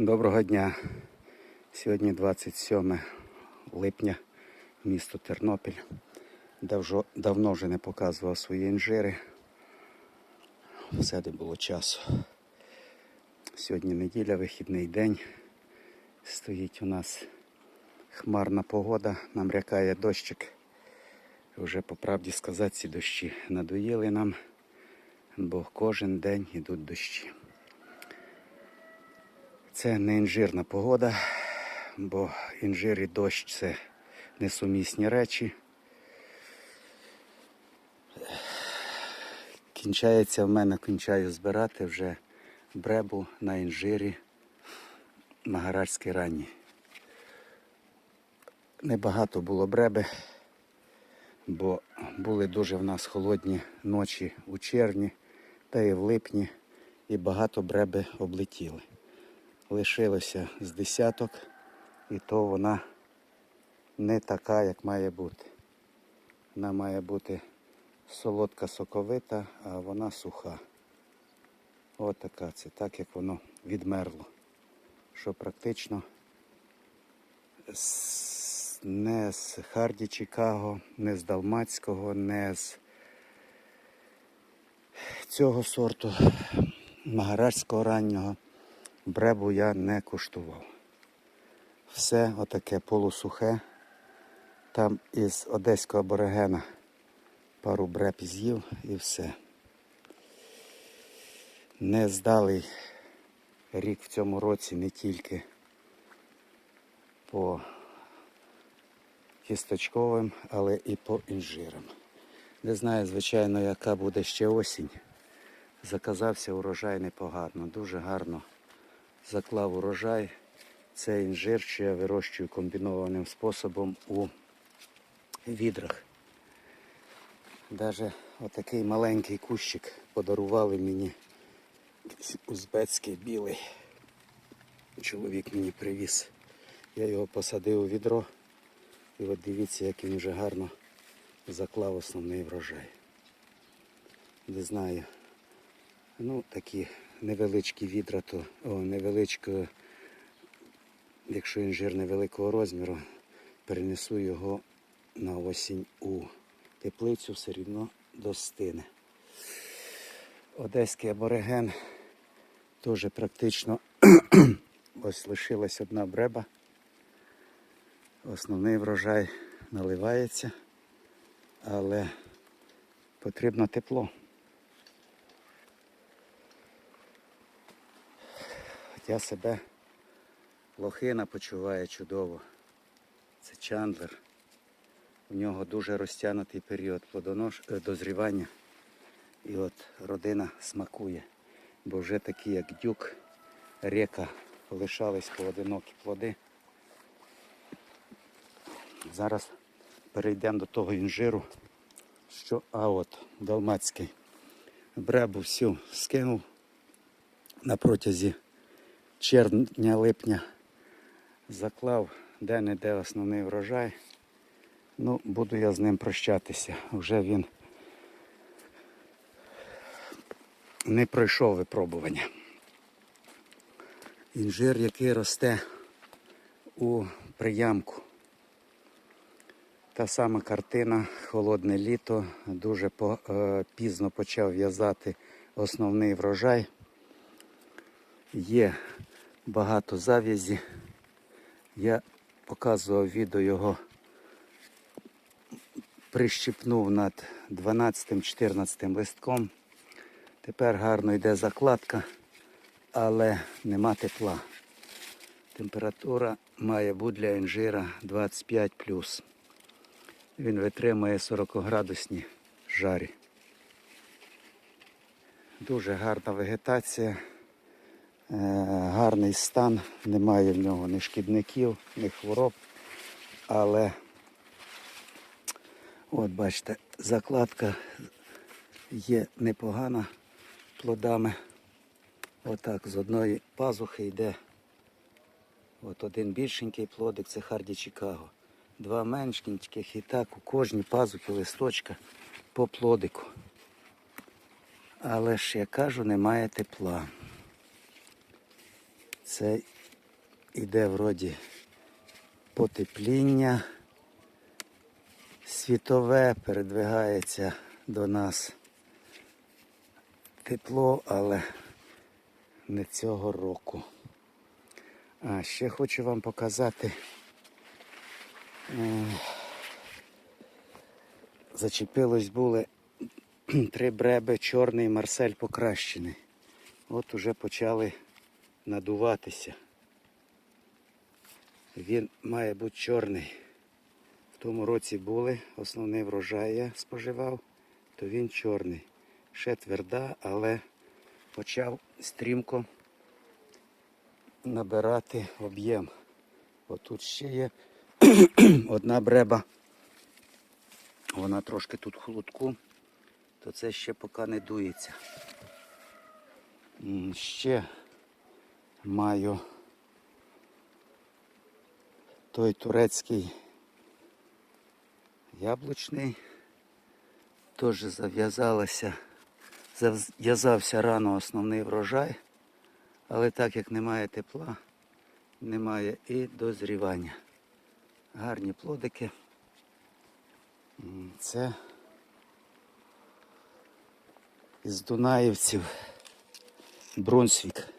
Доброго дня. Сьогодні 27 липня, місто Тернопіль. Давно вже не показував свої інжири. Все де було часу. Сьогодні неділя, вихідний день. Стоїть у нас хмарна погода, намрякає дощик. Вже по правді сказати, ці дощі надоїли нам, бо кожен день йдуть дощі. Це не інжирна погода, бо інжир і дощ це несумісні речі. Кінчається в мене, кінчаю збирати вже бребу на інжирі Магарадській ранні. Небагато було бреби, бо були дуже в нас холодні ночі у червні та і в липні, і багато бреби облетіли лишилося з десяток, і то вона не така, як має бути. Вона має бути солодка соковита, а вона суха. От така це, так як воно відмерло. Що практично не з Харді Чикаго, не з Далмацького, не з цього сорту магарадського раннього бребу я не куштував. Все отаке полусухе. Там із одеського аборигена пару бреб з'їв і все. Не здалий рік в цьому році не тільки по кісточковим, але і по інжирам. Не знаю, звичайно, яка буде ще осінь. Заказався урожай непогано, дуже гарно заклав урожай. Це інжир, що я вирощую комбінованим способом у відрах. Даже отакий маленький кущик подарували мені узбецький білий. Чоловік мені привіз. Я його посадив у відро. І от дивіться, як він вже гарно заклав основний врожай. Не знаю. Ну, такі невеличкі відра, то о, невеличко, якщо інжир невеликого розміру, перенесу його на осінь у теплицю, все рівно достине. Одеський абориген теж практично ось лишилась одна бреба. Основний врожай наливається, але потрібно тепло. Я себе лохина почуває чудово. Це чандлер. У нього дуже розтягнутий період плодонош... е, дозрівання. І от родина смакує. Бо вже такі, як дюк, река, лишались поодинокі плоди. Зараз перейдемо до того інжиру, що а от далмацький. Бребу всю скинув на протязі червня-липня заклав де-не-де основний врожай. Ну, буду я з ним прощатися. Вже він не пройшов випробування. Інжир, який росте у приямку. Та сама картина, холодне літо, дуже по- е, пізно почав в'язати основний врожай. Є багато зав'язі. Я показував відео його, прищипнув над 12-14 листком. Тепер гарно йде закладка, але нема тепла. Температура має бути для інжира 25 Він витримує 40-градусні жарі. Дуже гарна вегетація. Е, гарний стан, немає в нього ні шкідників, ні хвороб. Але от бачите, закладка є непогана плодами. Отак з одної пазухи йде. От один більшенький плодик це Харді Чикаго. Два меншеньких і так у кожній пазухі листочка по плодику. Але ж я кажу, немає тепла. Цей іде вроді потепління світове, передвигається до нас тепло, але не цього року. А ще хочу вам показати. е, Зачепилось були три бреби, чорний марсель покращений. От уже почали надуватися. Він має бути чорний. В тому році були, основний врожай я споживав, то він чорний. Ще тверда, але почав стрімко набирати об'єм. Отут ще є одна бреба. Вона трошки тут в холодку, то це ще поки не дується. Ще маю той турецький яблучний. Теж зав'язалося, зав'язався рано основний врожай, але так як немає тепла, немає і дозрівання. Гарні плодики. Це із Дунаївців Брунсвік.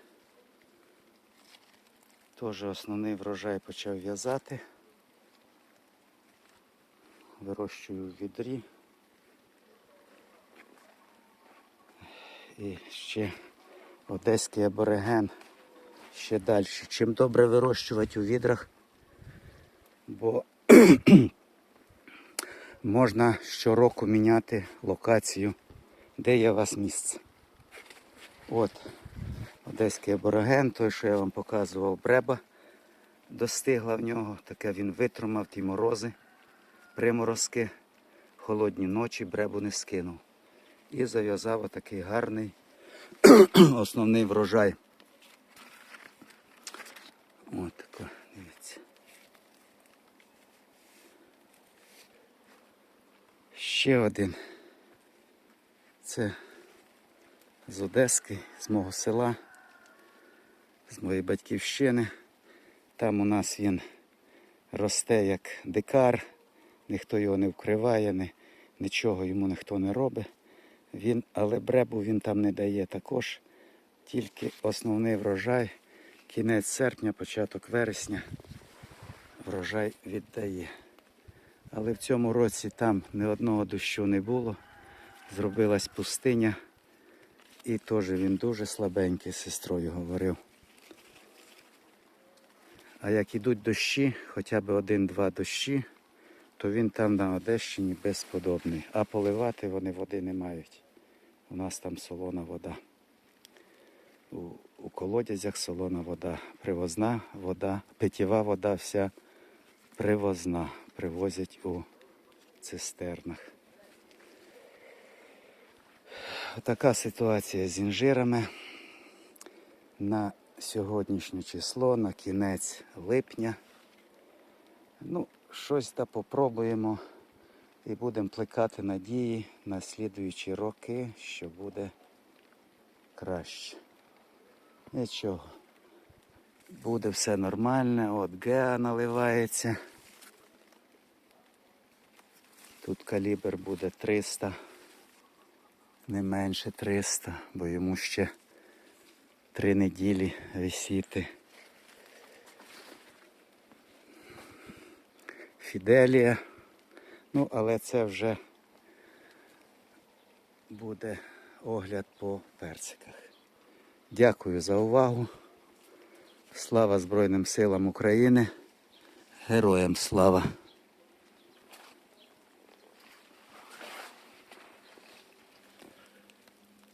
Теж основний врожай почав в'язати. Вирощую в відрі. І ще одеський абориген ще далі. Чим добре вирощувати у відрах, бо можна щороку міняти локацію, де є у вас місце. От одеський абориген, той, що я вам показував, бреба достигла в нього, таке він витримав ті морози, приморозки, холодні ночі, бребу не скинув. І зав'язав отакий гарний основний врожай. От тако, дивіться. Ще один. Це з Одески, з мого села, з моєї батьківщини. Там у нас він росте як дикар, ніхто його не вкриває, ні, нічого йому ніхто не робить. Він, але бребу він там не дає також, тільки основний врожай, кінець серпня, початок вересня врожай віддає. Але в цьому році там ні одного дощу не було. Зробилась пустиня. І теж він дуже слабенький, з сестрою говорив. А як ідуть дощі, хоча б один-два дощі, то він там на Одещині безподобний. А поливати вони води не мають. У нас там солона вода. У, у колодязях солона вода. Привозна вода, питєва вода вся привозна. Привозять у цистернах. Така ситуація з інжирами на сьогоднішнє число, на кінець липня. Ну, щось та попробуємо і будемо плекати надії на слідуючі роки, що буде краще. Нічого. Буде все нормально, от Геа наливається. Тут калібр буде 300 не менше 300, бо йому ще три неділі висіти. Фіделія. Ну, але це вже буде огляд по персиках. Дякую за увагу. Слава Збройним силам України. Героям слава!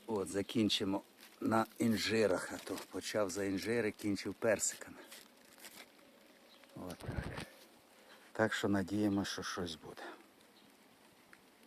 От, закінчимо на інжирах, а то почав за інжири, кінчив персиками. От так. Так що надіємося, що щось буде.